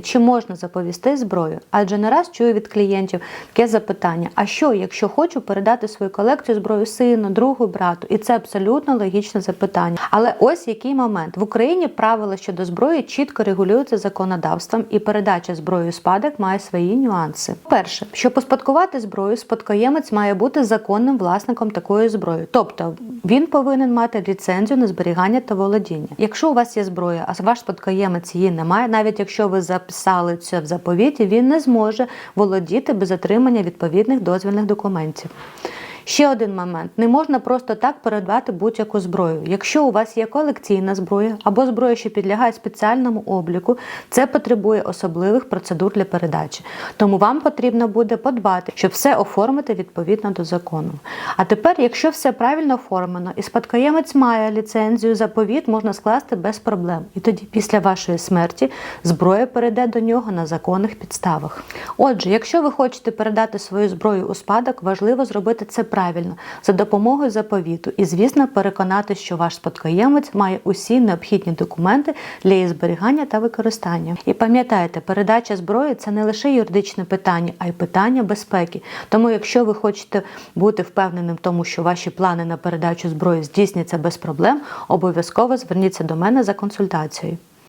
Чи можна заповісти зброю? Адже не раз чую від клієнтів таке запитання: а що, якщо хочу передати свою колекцію зброю сину, другу, брату? І це абсолютно логічне запитання. Але ось який момент в Україні правила щодо зброї чітко регулюються законодавством, і передача зброї у спадок має свої нюанси. Перше, щоб успадкувати зброю, спадкоємець має бути законним власником такої зброї, тобто він повинен мати ліцензію на зберігання та володіння. Якщо у вас є зброя, а ваш спадкоємець її не має, навіть якщо ви записали це в заповіті, він не зможе володіти без отримання відповідних дозвільних документів. Ще один момент: не можна просто так передавати будь-яку зброю. Якщо у вас є колекційна зброя або зброя, що підлягає спеціальному обліку, це потребує особливих процедур для передачі. Тому вам потрібно буде подбати, щоб все оформити відповідно до закону. А тепер, якщо все правильно оформлено і спадкоємець має ліцензію, заповіт можна скласти без проблем. І тоді, після вашої смерті, зброя перейде до нього на законних підставах. Отже, якщо ви хочете передати свою зброю у спадок, важливо зробити це правильно за допомогою заповіту і, звісно, переконати, що ваш спадкоємець має усі необхідні документи для її зберігання та використання. І пам'ятайте, передача зброї це не лише юридичне питання, а й питання безпеки. Тому, якщо ви хочете бути впевненим в тому, що ваші плани на передачу зброї здійсняться без проблем, обов'язково зверніться до мене за консультацією.